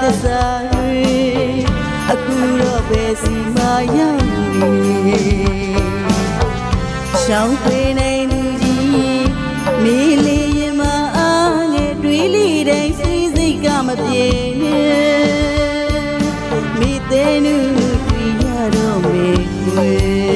desire akuro besi maya ni ရှောင်းခွေနဲ့ inside of me.